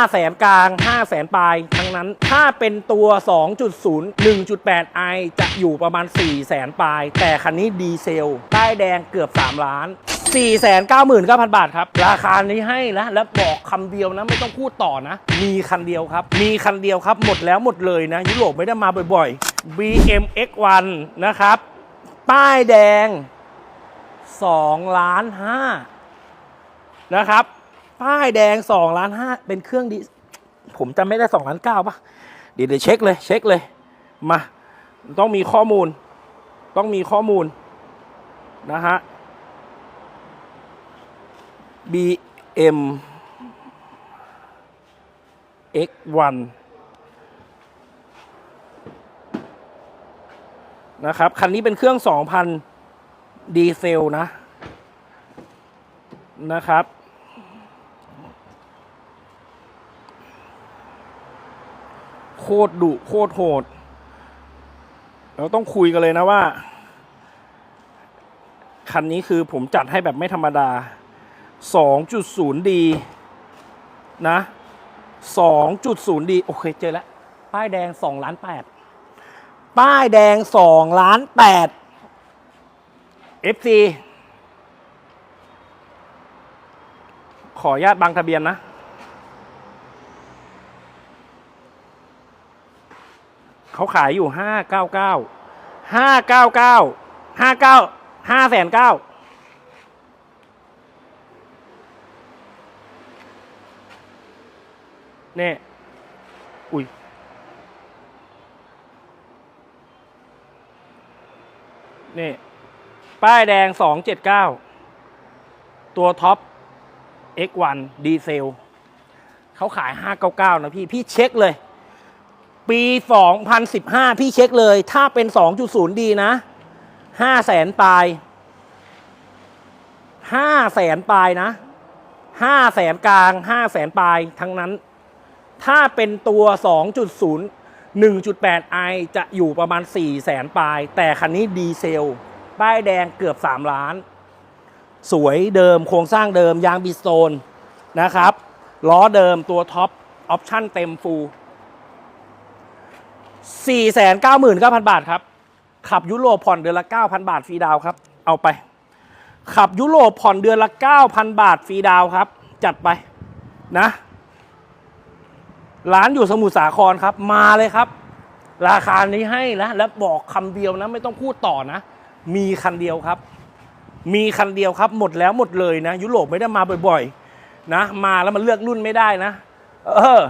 5แสนกลาง 5 แสนปลาย ทั้งนั้น ถ้าเป็นตัว 2.0 1.8 i จะอยู่ประมาณ 4 แสนปลาย แต่คันนี้ดีเซลป้ายแดงเกือบ 3 ล้าน 4 9 9 0 0 0 บาทครับ ราคานี้ให้นะ แล้วบอกคำเดียวนะ ไม่ต้องพูดต่อนะ มีคันเดียวครับ มีคันเดียวครับ หมดแล้วหมดเลยนะ ยุโรปไม่ได้มาบ่อยๆ BM X1 นะครับ ป้ายแดง2ล้าน5นะครับ ป้ายแดง2ล้าน5เป็นเครื่องดี ผมจำไม่ได้2ล้าน9ป่ะ เดี๋ยวเดี๋ยวเช็คเลย เช็คเลย มา ต้องมีข้อมูล ต้องมีข้อมูล นะฮะ BM X1 นะครับ คันนี้เป็นเครื่อง 2,000 ดีเซลนะ นะครับ โคตรดุโคตรโหด เราต้องคุยกันเลยนะว่า คันนี้คือผมจัดให้แบบไม่ธรรมดา 2.0D นะ 2.0D โอเคเจอแล้ว ป้ายแดง2ล้าน8ป้ายแดง2ล้าน8 FC ขออนุญาตบังทะเบียนนะ เขาขายอยู่ห้าเก้าเก้าห้าเก้าเก้าห้าเก้าห้าแสนเก้าเนี่ยอุ้ยนี่ป้ายแดงสองเจ็ดเก้าตัวท็อป X1 ดีเซลเขาขายห้าเก้าเก้านะพี่ พี่เช็คเลย ปี 2015 พี่เช็คเลย ถ้าเป็น 2.0 ดีนะห้าแสนปลายห้าแสนปลายนะห้าแสนกลางห้าแสนปลายทั้งนั้น ถ้าเป็นตัว 2.0 1.8 i จะอยู่ประมาณ 4 แสนปลาย แต่คันนี้ดีเซล ป้ายแดงเกือบ 3 ล้าน สวยเดิมโครงสร้างเดิมยางบิสโตนนะครับ ล้อเดิมตัวท็อป ออปชั่นเต็มฟูล 499,000 บาทครับ ขับยุโรปผ่อนเดือนละ 9,000 บาทฟรีดาวครับ เอาไป ขับยุโรปผ่อนเดือนละ 9,000 บาทฟรีดาวครับ จัดไปนะ ร้านอยู่สมุทรสาครครับ มาเลยครับ ราคานี้ให้นะแล้วบอกคำเดียวนะ ไม่ต้องพูดต่อนะ มีคันเดียวครับ มีคันเดียวครับหมดแล้วหมดเลยนะ ยุโรปไม่ได้มาบ่อย ๆ นะ มาแล้วมันเลือกรุ่นไม่ได้นะ เออ